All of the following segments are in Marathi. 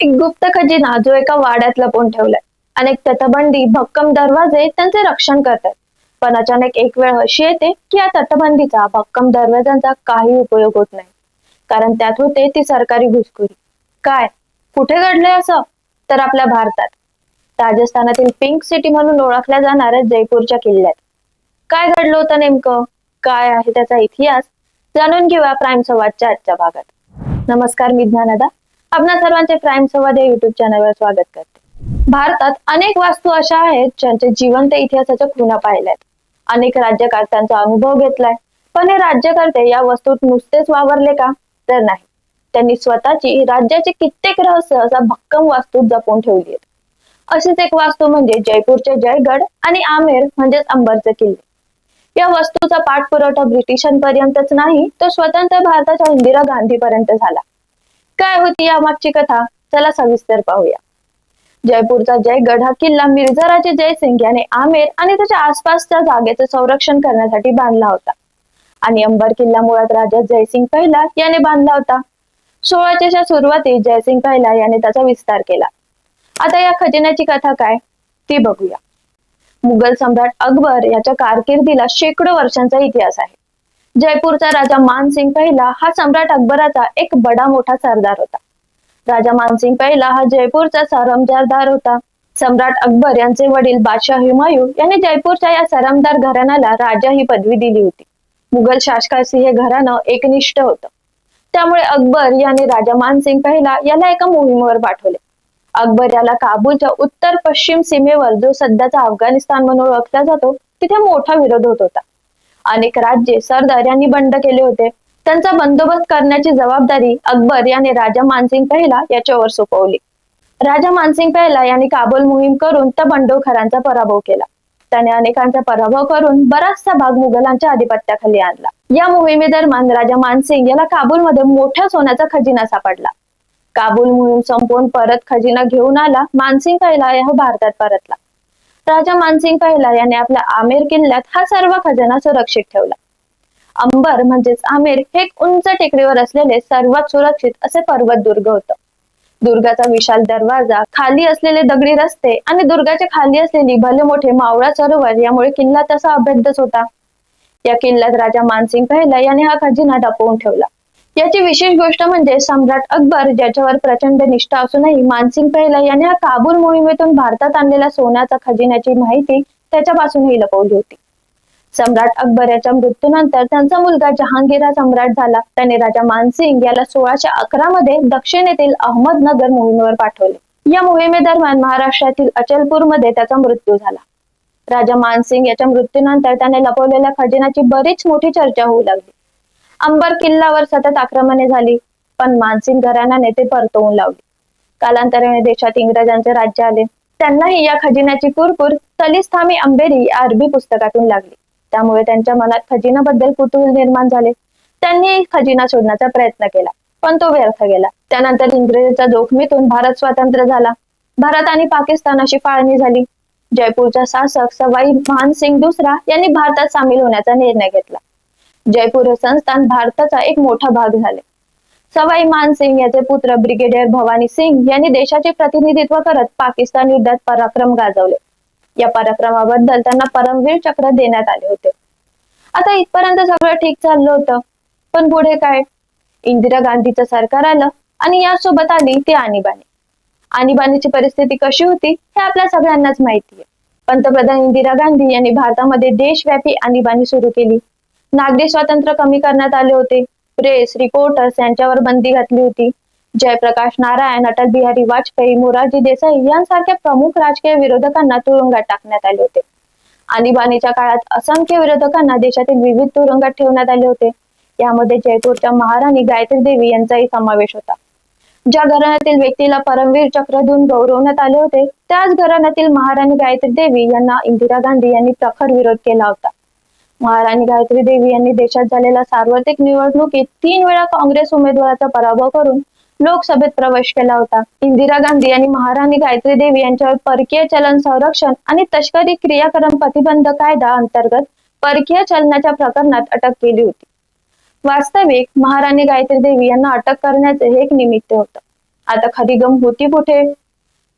एक गुप्त खजिना जो एका वाड्यात लपून ठेवलाय. अनेक तटबंदी भक्कम दरवाजे त्यांचे रक्षण करतात. पण अचानक एक वेळ अशी येते की या तटबंदीचा भक्कम दरवाजांचा काही उपयोग होत नाही. कारण त्यात होते ती सरकारी घुसखोरी. काय? कुठे घडलंय असं? तर आपल्या भारतात. राजस्थानातील पिंक सिटी म्हणून ओळखल्या जाणाऱ्या जयपूरच्या किल्ल्यात. काय घडलं होतं नेमकं? काय आहे त्याचा इतिहास? जाणून घेऊया प्राईम संवादच्या आजच्या भागात. नमस्कार मी ज्ञानदा. आपणा सर्वांचे प्राईम संवाद या युट्यूब चॅनलवर स्वागत करते. भारतात अनेक वास्तू अशा आहेत ज्यांचे जिवंत इतिहासाच्या खुणा पाहिल्यात. अनेक राज्यकर्त्यांचा अनुभव घेतलाय. पण हे राज्यकर्ते या वस्तूत नुसतेच वावरले का? तर नाही. त्यांनी स्वतःची राज्याचे कित्येक रहस्य असा भक्कम वास्तू जपून ठेवली आहेत. अशीच एक वास्तू म्हणजे जयपूरचे जयगड आणि आमेर म्हणजेच अंबरचे किल्ले. या वस्तूचा पाठपुरवठा ब्रिटिशांपर्यंतच नाही तर स्वतंत्र भारताच्या इंदिरा गांधी पर्यंत झाला. काय होती या मागची कथा? चला सविस्तर पाहूया. जयपूरचा जयगड हा किल्ला मिर्झाराजे जयसिंग याने आमेर आणि त्याच्या आसपासच्या जागेचं संरक्षण करण्यासाठी बांधला होता. आणि अंबर किल्ला मुळात राजा जयसिंग पहिला याने बांधला होता. सोळाच्या सुरुवातीत जयसिंग पहिला याने त्याचा विस्तार केला. आता या खजिन्याची कथा काय? ती बघूया. मुघल सम्राट अकबर याच्या कारकिर्दीला शेकडो वर्षांचा इतिहास आहे. जयपूरचा राजा मानसिंग पहिला हा सम्राट अकबराचा एक बडा मोठा सरदार होता. राजा मानसिंग पहिला हा जयपूरचा सरमजारदार होता. सम्राट अकबर यांचे वडील बादशाह हुमायूं यांनी जयपूरच्या या सरमदार घराण्याला राजा ही पदवी दिली होती. मुघल शासकाशी हे घराणं एकनिष्ठ होतं. त्यामुळे अकबर याने राजा मानसिंग पहिला याला एका मोहिमेवर पाठवले. अकबर याला काबूलच्या उत्तर पश्चिम सीमेवर जो सध्याचा अफगाणिस्तान म्हणून ओळखला जातो तिथे मोठा विरोध होत होता. अनेक राज्ये सरदार यांनी बंड केले होते. त्यांचा बंदोबस्त करण्याची जबाबदारी अकबर याने राजा मानसिंग पहिला याच्यावर सोपवली. राजा मानसिंग पहिला यांनी काबूल मोहीम करून त्या बंडोखरांचा पराभव केला. त्याने अनेकांचा पराभव करून बराचसा भाग मुघलांच्या आधिपत्याखाली आणला. या मोहिमेदरम्यान राजा मानसिंग याला काबूलमध्ये मोठ्या सोन्याचा खजिना सापडला. काबूल मोहीम संपवून परत खजिना घेऊन आला मानसिंग पहिला या भारतात परतला. राजा मानसिंग पहिला याने आपल्या आमेर किल्ल्यात हा सर्व खजिना सुरक्षित ठेवला. अंबर म्हणजेच आमेर हे एक उंच टेकडीवर असलेले सर्वात सुरक्षित असे पर्वत दुर्ग होत. दुर्गाचा विशाल दरवाजा खाली असलेले दगडी रस्ते आणि दुर्गाच्या खाली असलेली भले मोठे मावळा सरोवर यामुळे किल्ला तसा अभेद्यच होता. या किल्ल्यात राजा मानसिंग पहिला याने हा खजिना डपवून ठेवला. याची विशेष गोष्ट म्हणजे सम्राट अकबर ज्याच्यावर प्रचंड निष्ठा असूनही मानसिंग पहिला याने हा काबूल मोहिमेतून भारतात आणलेल्या सोन्याचा खजिन्याची माहिती त्याच्यापासूनही लपवली होती. सम्राट अकबर याच्या मृत्यूनंतर त्यांचा मुलगा जहांगीर हा सम्राट झाला. त्याने राजा मानसिंग याला सोळाशे अकरा मध्ये दक्षिणेतील अहमदनगर मोहिमेवर पाठवले. या मोहिमेदरम्यान महाराष्ट्रातील अचलपूरमध्ये त्याचा मृत्यू झाला. राजा मानसिंग याच्या मृत्यूनंतर त्याने लपवलेल्या खजिन्याची बरीच मोठी चर्चा होऊ लागली. अंबर किल्ल्यावर सतत आक्रमणे झाली पण मानसिंग घराण्याने ते परतवून लावले. कालांतराने देशात इंग्रजांचे राज्य आले. त्यांनाही या खजिन्याची कुरकुर तलिस्थामी अंबेरी या अरबी पुस्तकातून लागली. त्यामुळे त्यांच्या मनात खजिनाबद्दल कुतूहल निर्माण झाले. त्यांनी खजिना शोधण्याचा प्रयत्न केला पण तो व्यर्थ गेला. त्यानंतर इंग्रजांच्या जोखमीतून भारत स्वतंत्र झाला. भारत आणि पाकिस्तान अशी फाळणी झाली. जयपूरचा शासक सवाई मानसिंग दुसरा यांनी भारतात सामील होण्याचा निर्णय घेतला. जयपूर हे संस्थान भारताचा एक मोठा भाग झाले. सवाई मानसिंग याचे पुत्र ब्रिगेडियर भवानी सिंग यांनी देशाचे प्रतिनिधित्व करत पाकिस्तान युद्धात पराक्रम गाजवले. या पराक्रमाबद्दल त्यांना परमवीर चक्र देण्यात आले होते. आता इथपर्यंत सगळं ठीक चाललं होतं. पण पुढे काय? इंदिरा गांधीचं सरकार आलं आणि यासोबत आली ती आणीबाणी. आणीबाणीची परिस्थिती कशी होती हे आपल्या सगळ्यांनाच माहिती आहे. पंतप्रधान इंदिरा गांधी यांनी भारतामध्ये देशव्यापी आणीबाणी सुरू केली. नागरी स्वातंत्र्य कमी करण्यात आले होते. प्रेस रिपोर्टर्स यांच्यावर बंदी घातली होती. जयप्रकाश नारायण अटल बिहारी वाजपेयी मोरारजी देसाई यांसारख्या प्रमुख राजकीय विरोधकांना तुरुंगात टाकण्यात आले होते. आणीबाणीच्या काळात असंख्य विरोधकांना देशातील विविध तुरुंगात ठेवण्यात आले होते. यामध्ये जयपूरच्या महाराणी गायत्री देवी यांचाही समावेश होता. ज्या घराण्यातील व्यक्तीला परमवीर चक्र देऊन गौरवण्यात आले होते त्याच घराण्यातील महाराणी गायत्री देवी यांना इंदिरा गांधी यांनी प्रखर विरोध केला होता. महाराणी गायत्री देवी यांनी देशात झालेल्या सार्वत्रिक निवडणुकीत तीन वेळा काँग्रेस उमेदवाराचा पराभव करून लोकसभेत प्रवेश केला होता. इंदिरा गांधी यांनी महाराणी गायत्री देवी यांच्यावर परकीय चलन संरक्षण आणि तस्करी क्रियाक्रम प्रतिबंध कायदा अंतर्गत परकीय चलनाच्या प्रकरणात अटक केली होती. वास्तविक महाराणी गायत्री देवी यांना अटक करण्याचे हे एक निमित्त होतं. आता खरी गम होती कुठे?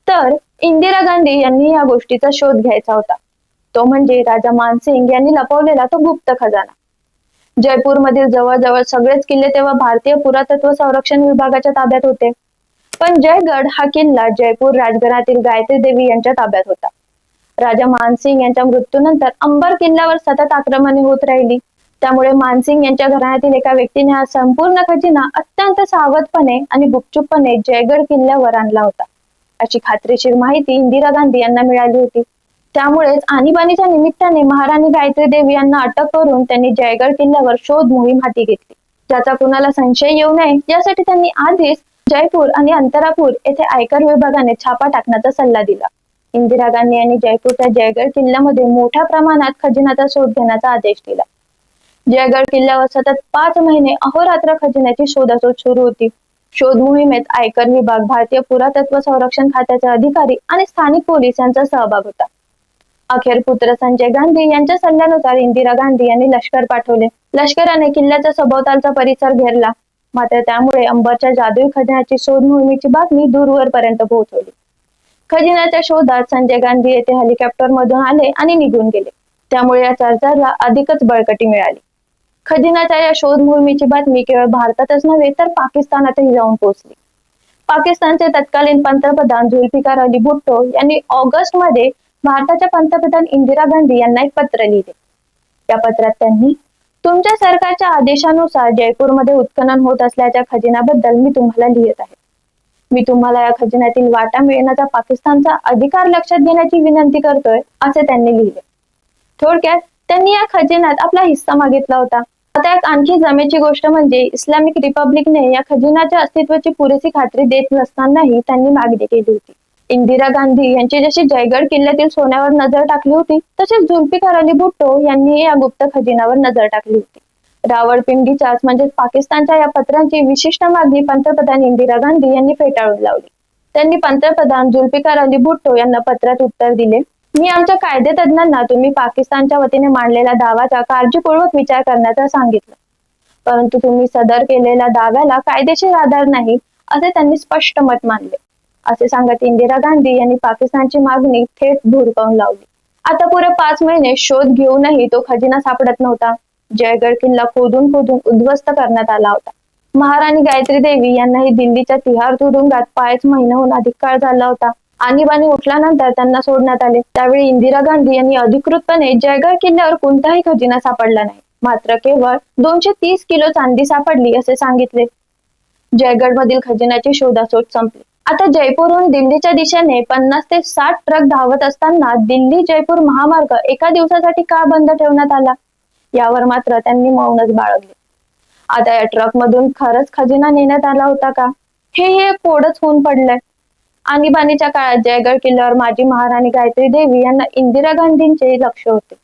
तर इंदिरा गांधी यांनी या गोष्टीचा शोध घ्यायचा होता. तो म्हणजे राजा मानसिंग यांनी लपवलेला तो गुप्त खजाना. जयपूर मधील जवळजवळ सगळेच किल्ले तेव्हा भारतीय पुरातत्व संरक्षण विभागाच्या ताब्यात होते. पण जयगड हा किल्ला जयपूर राजगडातील गायत्री देवी यांच्या ताब्यात होता. राजा मानसिंग यांच्या मृत्यूनंतर अंबर किल्ल्यावर सतत आक्रमणे होत राहिली. त्यामुळे मानसिंग यांच्या घराण्यातील एका व्यक्तीने हा संपूर्ण खजिना अत्यंत सावधपणे आणि गुपचूपपणे जयगड किल्ल्यावर आणला होता. अशी खात्रीशीर माहिती इंदिरा गांधी यांना मिळाली होती. त्यामुळेच आणीबाणीच्या निमित्ताने महाराणी गायत्री देवी यांना अटक करून त्यांनी जयगड किल्ल्यावर शोध मोहीम हाती घेतली. ज्याचा कुणाला संशय येऊ नये यासाठी त्यांनी आधीच जयपूर आणि अंतरापूर येथे आयकर विभागाने छापा टाकण्याचा सल्ला दिला. इंदिरा गांधी यांनी जयपूरच्या जयगड किल्ल्यामध्ये मोठ्या प्रमाणात खजिन्याचा शोध घेण्याचा आदेश दिला. जयगड किल्ल्यावर सतत पाच महिने अहोरात्र खजिन्याची शोधाशोध सुरू होती. शोध मोहिमेत आयकर विभाग भारतीय पुरातत्व संरक्षण खात्याचे अधिकारी आणि स्थानिक पोलीस यांचा सहभाग होता. अखेर पुत्र संजय गांधी यांच्या सल्ल्यानुसार इंदिरा गांधी यांनी लष्कर पाठवले. लष्कराने किल्ल्याचा सभोवतालचा परिसर घेरला. मात्र त्यामुळे अंबरच्या जादुई खजिन्याची शोध मोहिमेची बातमी दूरवर पर्यंत पोहोचवली. खजिन्याच्या शोधात संजय गांधी येथे हेलिकॉप्टर मधून आले आणि निघून गेले. त्यामुळे या चर्चाला अधिकच बळकटी मिळाली. खजिन्याच्या या शोध मोहिमेची बातमी केवळ भारतातच नव्हे तर पाकिस्तानातही जाऊन पोहोचली. पाकिस्तानचे तत्कालीन पंतप्रधान झुल्फिकार अली भुट्टो यांनी ऑगस्टमध्ये भारताच्या पंतप्रधान इंदिरा गांधी यांना एक पत्र लिहिले. या पत्रात त्यांनी तुमच्या सरकारच्या आदेशानुसार जयपूरमध्ये उत्खनन होत असल्याच्या खजिन्याबद्दल मी तुम्हाला लिहित आहे. मी तुम्हाला या खजिन्यातील वाटा मिळण्याचा पाकिस्तानचा अधिकार लक्षात घेण्याची विनंती करतोय असे त्यांनी लिहिले. थोडक्यात त्यांनी या खजिन्यात आपला हिस्सा मागितला होता. आता एक आणखी जमेची गोष्ट म्हणजे इस्लामिक रिपब्लिकने या खजिन्याच्या अस्तित्वाची पुरेशी खात्री देत नसतानाही त्यांनी मागणी केली होती. इंदिरा गांधी यांची जशी जयगड किल्ल्यातील सोन्यावर नजर टाकली होती तसेच झुल्फिकार अली भुट्टो यांनी या गुप्त खजिनावर नजर टाकली होती. रावळपिंडीच्याच म्हणजे पाकिस्तानच्या या पत्रांची विशिष्ट मागणी पंतप्रधान इंदिरा गांधी यांनी फेटाळून लावली. त्यांनी पंतप्रधान जुल्फिकार अली भुट्टो यांना पत्रात उत्तर दिले मी आमच्या कायदे तज्ञांना तुम्ही पाकिस्तानच्या वतीने मांडलेल्या दावाचा काळजीपूर्वक विचार करण्याचं सांगितलं. परंतु तुम्ही सदर केलेल्या दाव्याला कायदेशीर आधार नाही असे त्यांनी स्पष्ट मत मानले. असे सांगत इंदिरा गांधी यांनी पाकिस्तानची मागणी थेट धुडकावून लावली? आता पुरे पाच महिने शोध घेऊनही तो खजिना सापडत नव्हता. जयगड किल्ला खोदून खोदून उद्ध्वस्त करण्यात आला होता. महाराणी गायत्री देवी यांनाही दिल्लीच्या तिहार तुरुंगात पाच महिन्याहून अधिक काळ झाला होता. आणीबाणी उठल्यानंतर त्यांना सोडण्यात आले. त्यावेळी इंदिरा गांधी यांनी अधिकृतपणे जयगड किल्ल्यावर कोणताही खजिना सापडला नाही. मात्र केवळ दोनशे तीस किलो चांदी सापडली असे सांगितले. जयगड मधील खजिन्याची शोधाशोध संपली. आता जयपूरहून दिल्लीच्या दिशेने पन्नास ते साठ ट्रक धावत असताना दिल्ली जयपूर महामार्ग एका दिवसासाठी का बंद ठेवण्यात आला? यावर मात्र त्यांनी मौनच बाळगले. आता या ट्रक मधून खरंच खजिना नेण्यात आला होता का? हे एक कोडच होऊन पडलंय. आणीबाणीच्या काळात जयगड किल्ल्यावर माजी महाराणी गायत्री देवी यांना इंदिरा गांधींचे लक्ष होते.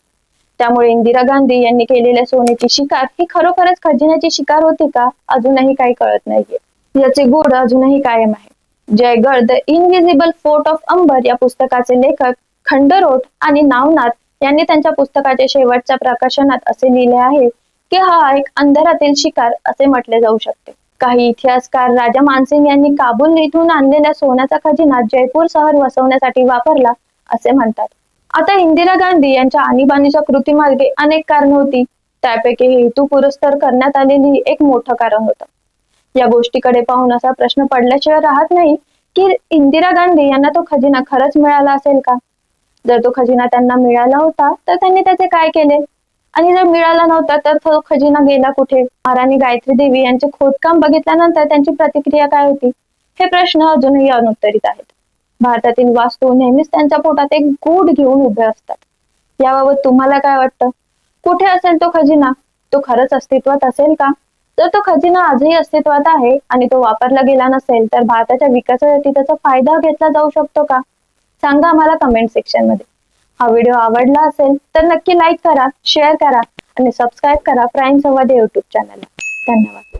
त्यामुळे इंदिरा गांधी यांनी केलेल्या सोन्याची शिकार ही खरोखरच खजिन्याची शिकार होती का? अजूनही काही कळत नाहीये. याचे गोड अजूनही कायम आहे. Jaigad the invisible fort of Amber या पुस्तकाचे लेखक खंडरोट आणि नावनाथ यांनी त्यांच्या पुस्तकाच्या शेवटच्या प्रकाशनात असे लिहिले आहे की हा एक अंधारातील शिकार असे म्हटले जाऊ शकते. काही इतिहासकार राजा मानसिंग यांनी काबूल येथून आणलेल्या सोन्याचा खजिना जयपूर शहर वसवण्यासाठी वापरला असे म्हणतात. आता इंदिरा गांधी यांच्या आणीबाणीच्या कृतीमार्गे अनेक कारण होती. त्यापैकी हेतू पुरस्कार करण्यात आलेली एक मोठं कारण होतं. या गोष्टीकडे पाहून असा प्रश्न पडल्याशिवाय राहत नाही की इंदिरा गांधी यांना तो खजिना खरंच मिळाला असेल का? जर तो खजिना त्यांना मिळाला होता तर त्यांनी त्याचे काय केले? आणि जर मिळाला नव्हता तर तो खजिना गेला कुठे? महाराणी गायत्री देवी यांचे खोदकाम बघितल्यानंतर त्यांची प्रतिक्रिया काय होती? हे प्रश्न अजूनही अनुत्तरित आहेत. भारतातील वास्तू नेहमीच त्यांच्या पोटात एक गूढ घेऊन उभे असतात. याबाबत तुम्हाला काय वाटतं? कुठे असेल तो खजिना? तो खरंच अस्तित्वात असेल का? जर तो खजिना आजही अस्तित्वात आहे आणि तो वापरला गेला नसेल तर भारताच्या विकासासाठी त्याचा फायदा घेतला जाऊ शकतो का? सांगा आम्हाला कमेंट सेक्शनमध्ये. हा व्हिडिओ आवडला असेल तर नक्की लाईक करा शेअर करा आणि सबस्क्राईब करा प्राईम संवाद युट्यूब चॅनलला धन्यवाद.